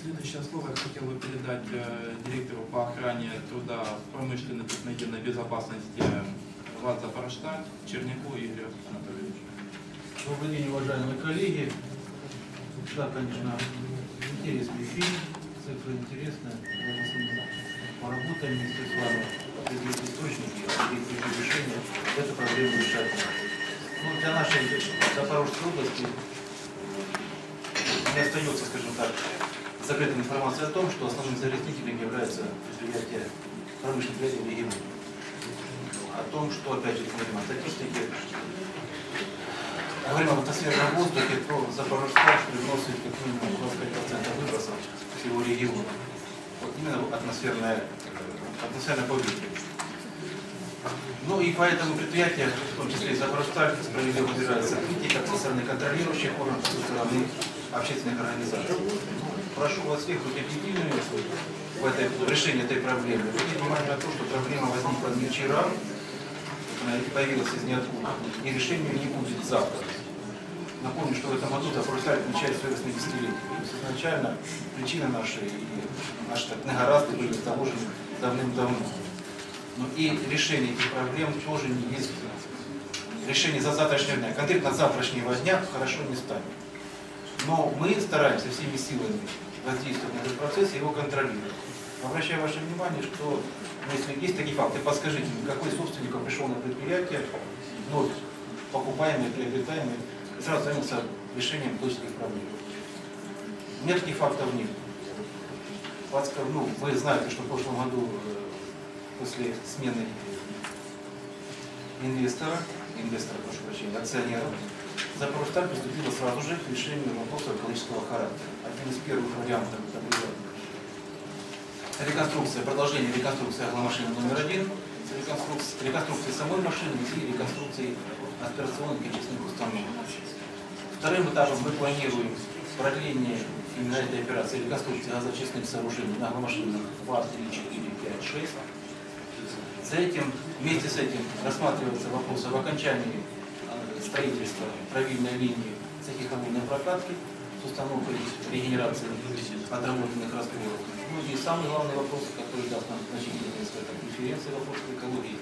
Следующее слово я хотел бы передать э, директору по охране труда промышленной техногенной безопасности ВАД Запорожсталь Черняку Игорю Анатольевичу. Добрый день, уважаемые коллеги. Да, конечно, интересный фильм, цифры интересные. Поработаем вместе с вами, определить источники, определить решения, эту проблему решать. Ну, для нашей Запорожской области не остается, скажем так, закрытой информация о том, что основным загрязнителем является предприятие промышленных предприятий в регионе. О том, что, опять же, смотрим о статистике, Говорим об атмосферном воздухе, то Запорожсталь приносит как минимум 25% выбросов всего региона. Вот именно атмосферное, э, атмосферное повітря. Ну и поэтому предприятие, в том числе и Запорожсталь, справедливо выражается критика со стороны контролирующих органов, со стороны общественных организаций. Прошу вас всех быть объединенными в, этой, в решении этой проблемы. Обратите внимание на то, что проблема возникла не вчера, появилась из ниоткуда, и решения не будет завтра. Напомню, что в этом году свое 80-летие. То есть изначально причины наши и наши так негаразды были заложены давным-давно. Но и решение этих проблем тоже не есть решение за завтрашнего дня. Конкретно завтрашнего дня хорошо не станет. Но мы стараемся всеми силами воздействовать на этот процесс и его контролировать. Обращаю ваше внимание, что ну, если есть такие факты, подскажите какой собственник пришел на предприятие, вновь покупаемый, приобретаемый, сразу занялся решением точных проблем. Нет таких фактов нет. Подска- Ну, вы знаете, что в прошлом году э, после смены инвестора, инвестора, прошу прощения, акционера, Запорожсталь приступила сразу же к решению вопроса экологического характера. Один из первых вариантов это было реконструкция, продолжение реконструкции агломашины номер один, с реконструкцией, реконструкцией самой машины и реконструкцией операционных количественных установок. Вторым этапом мы планируем продление именно этой операции реконструкции газочистных сооружений на агломашинах 2, 3, 4, 5, 6. За этим, вместе с этим рассматривается вопрос об окончании строительства правильной линии цехихомольной прокатки с установкой регенерации отработанных растворов. Ну и самый главный вопрос, который даст нам значительный скажем, конференции вопрос экологии,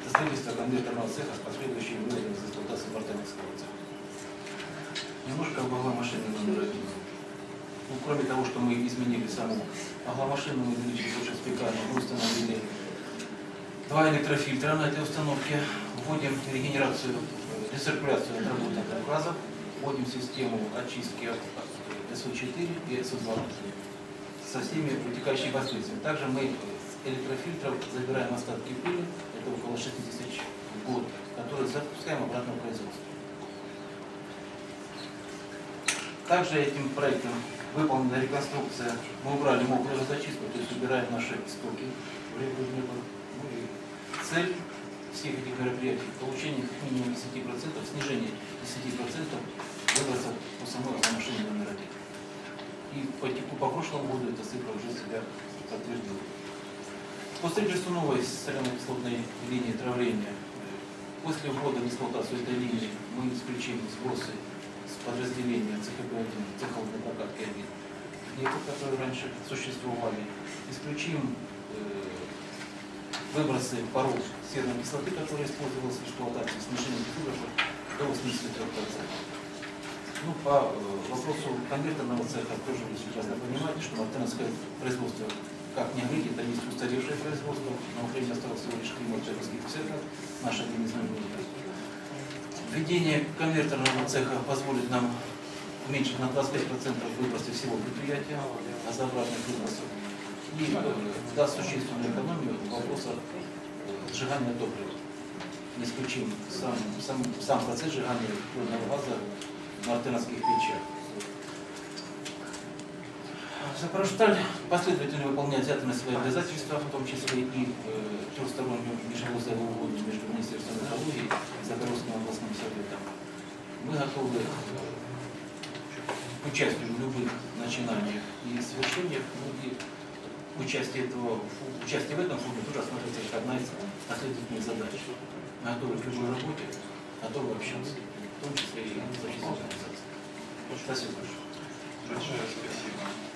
это строительство конвейерного цеха с последующей выводом из эксплуатации апартаментского цеха. Немножко об агломашине номер один. Ну, кроме того, что мы изменили саму агломашину, мы увеличили точность спекания, мы установили два электрофильтра на этой установке, вводим регенерацию, рециркуляцию отработанных газов, вводим систему очистки от СО4 и СО2 со всеми вытекающими последствиями. Также мы с электрофильтров забираем остатки пыли, это около 6 тысяч в год, которые запускаем обратно в производство. Также этим проектом выполнена реконструкция. Мы убрали мокрую зачистку, то есть убираем наши истоки в реку. Ну цель всех этих мероприятий – получение как минимум 10%, снижение 10% выбросов по самой машине номер один. И по, теку- по прошлому году эта цифра уже себя подтвердила. По строительству новой соляно-кислотной линии травления, после ввода в эксплуатацию этой линии мы исключим сбросы с подразделения ЦХП-1, цеховой прокатки 1, некоторые, которые раньше существовали. Исключим э, выбросы паров серной кислоты, которые использовалась в эксплуатации, снижение кислорода до 83%. Ну, по э, вопросу конвейерного цеха тоже вы прекрасно понимаете, что мартеновское производство как не выйдет, это есть устаревшее производство, на Украине осталось всего лишь три мартеновских цеха, наше один из. Введение конвертерного цеха позволит нам уменьшить на 25% выбросы всего предприятия, газообразных выбросов, и даст существенную экономию в вопросах э, сжигания топлива. Не исключим сам, сам, сам процесс сжигания природного газа в мартеновских печах. Запорожсталь последовательно выполняет взятые на свои обязательства, в том числе и э, трехстороннюю межвузовую угоду между Министерством экологии и Запорожским областным советом. Мы готовы э, к участию в любых начинаниях и свершениях, ну и участие, этого, участие в этом фонде тоже рассматривается как одна из последовательных задач. Готовы к любой работе, готовы общаться, в том числе и с общественной организацией. Спасибо большое. Большое спасибо.